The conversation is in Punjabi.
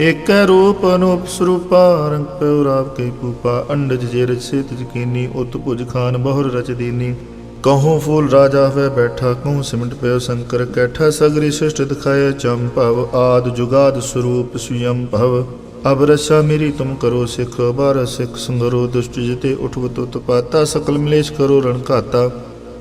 ਏਕੈ ਰੂਪ ਅਨੂਪ ਸਰੂਪਾ, ਰੰਗ ਪਿਉ ਰਾਵ ਕੇ ਪੂਪਾ ਅੰਡਜ ਜੇ ਰਚ ਸੇਤ ਜਕੀਨੀ ਉਤ ਭੁਜ ਖਾਨ ਬਹੁਰ ਰਚ ਦੀਨੀ। ਕਹੂੰ ਫੂਲ ਰਾਜਾ ਹੋਵੇ ਬੈਠਾ, ਕਹੂੰ ਸਿਮਟ ਪਿਓ ਸ਼ੰਕਰ ਕੈਠਾ, ਸਗਰੀ ਸ੍ਰਿਸ਼ਟ ਦਿਖਾਏ ਭਵ, ਆਦ ਜੁਗਾਦ ਸਰੂਪ ਸੁਯੰ ਭਵ। ਅਬ ਰਸਾ ਮੇਰੀ ਤੁਮ ਕਰੋ ਸਿਖ ਬਾਰ ਸਿਖ ਸੰਗਰੋ, ਦੁਸ਼ਟ ਜਿਤੇ ਉਠਵਤ ਉਤਪਾਤਾ ਸਕਲ ਮਲੇਸ਼ ਕਰੋ ਰਣ ਘਾਤਾ।